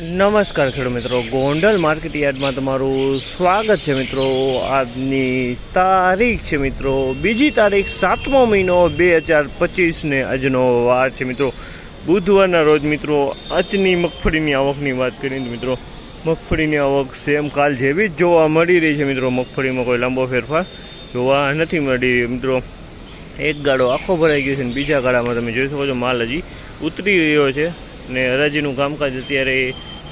નમસ્કાર ખેડૂત મિત્રો. ગોંડલ માર્કેટ યાર્ડમાં તમારું સ્વાગત છે મિત્રો. આજની તારીખ છે મિત્રો. બીજી તારીખ સાતમો મહિનો બે હજાર પચીસને આજનો વાર છે મિત્રો. બુધવારના રોજ મિત્રો આજની મગફળીની આવકની વાત કરીએ તો મિત્રો, મગફળીની આવક સેમ કાલ જેવી જ જોવા મળી રહી છે મિત્રો. મગફળીમાં કોઈ લાંબો ફેરફાર જોવા નથી મળી મિત્રો. એક ગાડો આખો ભરાઈ ગયો છે અને બીજા ગાડામાં તમે જોઈ શકો છો, માલ હજી ઉતરી રહ્યો છે. ને હરાજીનું કામકાજ અત્યારે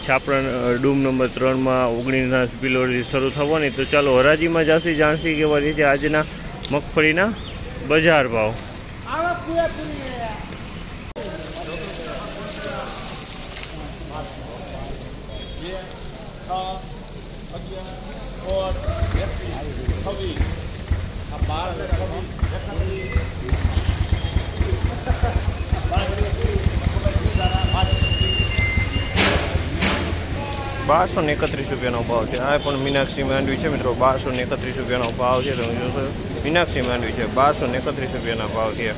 છાપરા ડૂમ નંબર ત્રણમાં ઓગણીસના પિલોરથી શરૂ થવાની. તો ચાલો હરાજીમાં જાસી જાણસી કેવા છે આજના મગફળીના બજાર ભાવ. બારસો ને એકત્રીસ રૂપિયાનો ભાવ છે આ પણ મીનાક્ષી માંડવી છે મિત્રો બારસો ને એકત્રીસ રૂપિયાનો ભાવ છે તમે જોશો મીનાક્ષી માંડવી છે બારસો ને એકત્રીસ રૂપિયાના ભાવ છે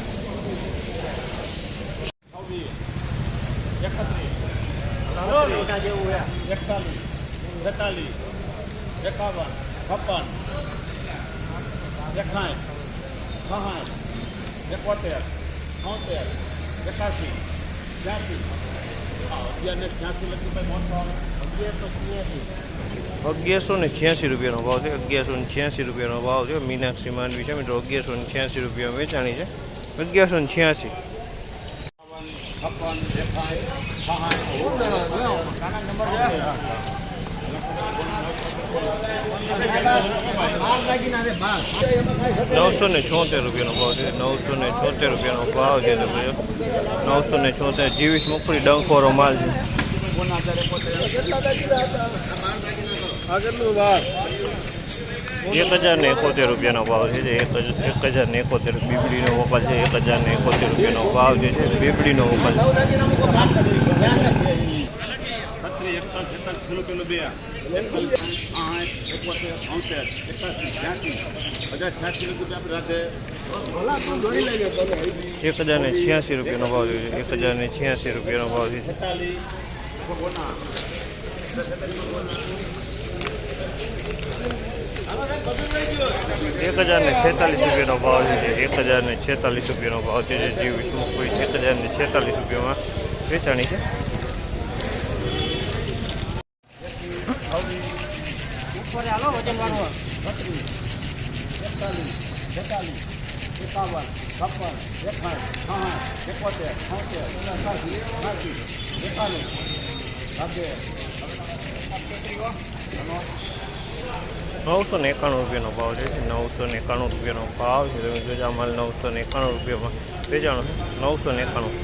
એકોતેર છોતેર એકાસી અગિયારસો ને છ્યાસી રૂપિયાનો ભાવ છે. અગિયારસો ને છ્યાસી રૂપિયાનો ભાવ છે. મીનાક્ષી માંડવી છે. મિત્રો, અગિયારસો ને છ્યાસી રૂપિયા વેચાણી છે. અગિયારસો ને છ્યાસી. સહાઠ નવસો ને છોતેર રૂપિયાનો ભાવ છે. નવસો ને છોતેર રૂપિયાનો ભાવ છે જો. નવસો ને છોતેર જીવીસ મગફળી ડંખોરો માલ છે. એક હજાર ને એકોતેર રૂપિયાનો ભાવ છે એક હજાર એક હજાર ને એકોતેર બીબડીનો વકલ છે. એક હજાર ને એકોતેર રૂપિયાનો ભાવ જે છે બીબડીનો વકલ એક હજાર ને છ્યાસી રૂપિયાનો ભાવ જોઈએ એક હજાર ને છ્યાસી રૂપિયાનો ભાવ છે. એક હજાર ને છેતાલીસ રૂપિયાનો ભાવ છે. એક હજાર ને છેતાલીસ રૂપિયાનો ભાવ છે. જે જીવીસ કોઈ એક હજાર ને છેતાલીસ રૂપિયામાં વેચાણી છે. એકતાલીસ બેતાલીસ એકાવન છપ્પન એકાવન છાઠ એકોતેર છોતેર એકાસી એકાસી એકાણું સાથે નવસો ને એકાણું રૂપિયાનો ભાવ છે. નવસો ને એકાણું રૂપિયાનો ભાવ છે. તમે જોજો માલ નવસો ને એકાણું રૂપિયામાં વેચાણો છે. નવસો ને એકાણું.